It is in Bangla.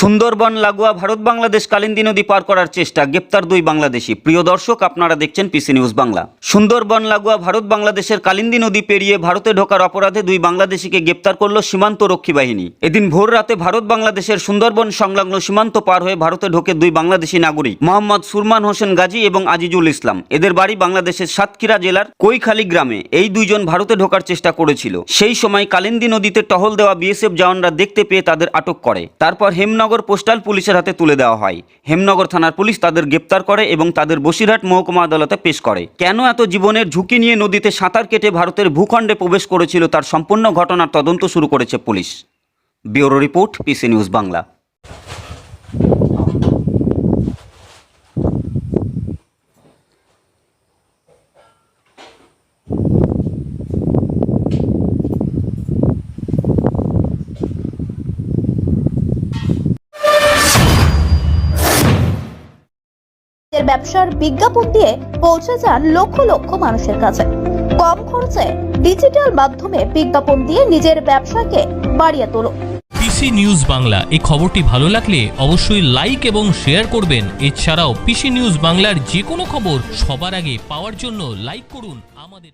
সুন্দরবন, লাগোয়া, ভারত, বাংলাদেশ, কালিন্দী নদী পার করার চেষ্টা, গ্রেপ্তার দুই বাংলাদেশি। প্রিয় দর্শক, আপনারা দেখছেন পিসি নিউজ বাংলা। সুন্দরবন, লাগোয়া, ভারত, বাংলাদেশের কালিন্দী নদী পেরিয়ে ভারতে ঢোকার অপরাধে দুই বাংলাদেশিকে গ্রেপ্তার করল সীমান্ত রক্ষী বাহিনী। এদিন ভোর রাতে ভারত, বাংলাদেশের সুন্দরবন সংলগ্ন সীমান্ত পার হয়ে ভারতে ঢোকে দুই বাংলাদেশি নাগরিক, মোহাম্মদ সুরমান হোসেন গাজী এবং আজিজুল ইসলাম। এদের বাড়ি বাংলাদেশের সাতক্ষীরা জেলার কৈখালী গ্রামে। এই দুইজন ভারতে ঢোকার চেষ্টা করেছিল। সেই সময় কালিন্দী নদীতে টহল দেওয়া বিএসএফ জওয়ানরা দেখতে পেয়ে তাদের আটক করে। তারপর হেমনগর পোস্টাল পুলিশের হাতে তুলে দেওয়া হয়। হেমনগর থানার পুলিশ তাদের গ্রেপ্তার করে এবং তাদের বসিরহাট মহকুমা আদালতে পেশ করে। কেন এত জীবনের ঝুঁকি নিয়ে নদীতে সাঁতার কেটে ভারতের ভূখণ্ডে প্রবেশ করেছিল তার সম্পূর্ণ ঘটনার তদন্ত শুরু করেছে police? Bureau report, PC news Bangla. নিজের ব্যবসার বিজ্ঞাপন দিয়ে পৌঁছে যান লক্ষ লক্ষ মানুষের কাছে। কম খরচে ডিজিটাল মাধ্যমে বিজ্ঞাপন দিয়ে নিজের ব্যবসাকে বাড়িয়ে তোলো। পিসি নিউজ বাংলা এই খবরটি ভালো লাগলে অবশ্যই লাইক এবং শেয়ার করবেন। এছাড়াও পিসি নিউজ বাংলার যে কোনো খবর সবার আগে পাওয়ার জন্য লাইক করুন আমাদের।